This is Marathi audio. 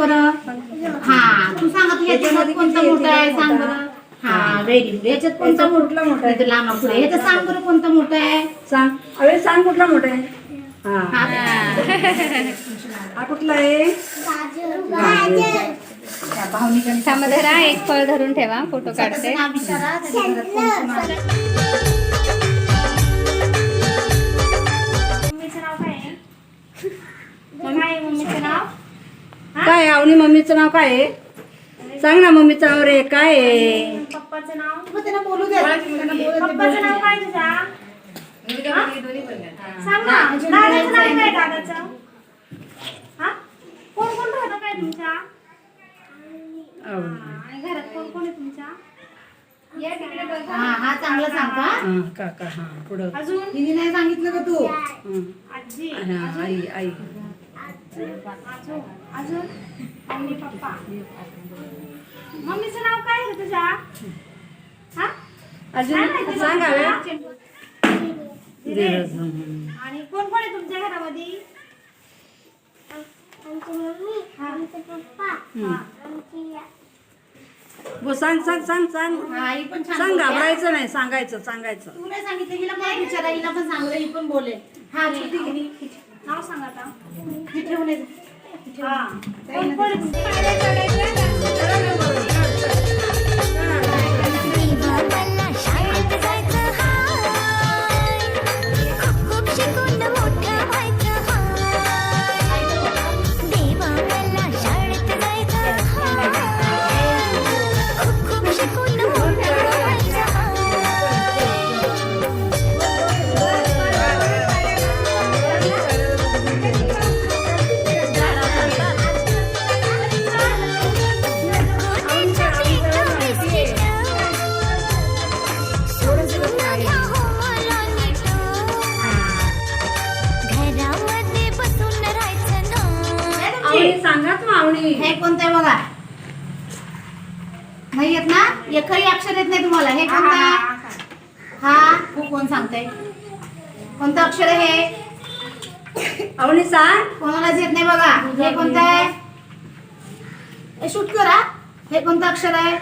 सांग बरं? हा तू सांगत ह्याच्यात कोणता मोठा आहे? सांग बरं. हा व्हेरी गुड याच्यात कोणता याच्यात कुठला मोठा आहे? पुढे. ह्याच्यात सांग बरं कोणता मोठा आहे? सांग. अरे सांग कुठला मोठा आहे? हा. हा. हा कुठला आहे? एक फळ धरून ठेवा फोटो काढते. नाव विचारा. कोण कोण. मम्मीचं नाव काय आहे? सांग ना मम्मीचं नाव रे काय आहे? पप्पाचं नाव? मग त्यांना बोलू. पप्पाचं नाव काय हा? सांग ना दादाचं नाव काय दादाचं? हा? कोण कोण राहतं काय तुमच्या? अवनी. आणि घरात कोण कोण आहे तुमच्या? या तिकडे बघा. हा हा चांगला सांग का हा काका हा पुढं. अजून? नाही सांगितलं का तू? हं. आजी. हा, आई आई. अजून? अजून? Mummy papa. मम्मीचं नाव काय आहे रे तुझ्या? हा? अजून सांग हवे धीरज. आणि कोण कोण आहे तुमच्या घरामध्ये? बो सांग सांग सांग सांग. हा ही पण छान सांग बोलते. घाबरायचं नाही. सांगायचं सांगायचं. तू नाही सांगितलं हिला पण विचारा. हिला पण सांगलं ही पण बोले हा छोटी गेली नाव सांग आता. ही ठेवून. हा मावणी हे कोणतं आहे बघा. नाही येत ना? एकही अक्षर येत नाही तुम्हाला. हे कोणतं हा हो कोण सांगते कोणतं अक्षर आहे हे? आवणी सांग. कोणालाच येत नाही बघा. हे कोणतं आहे? हे शूट करा. हे कोणतं अक्षर आहे?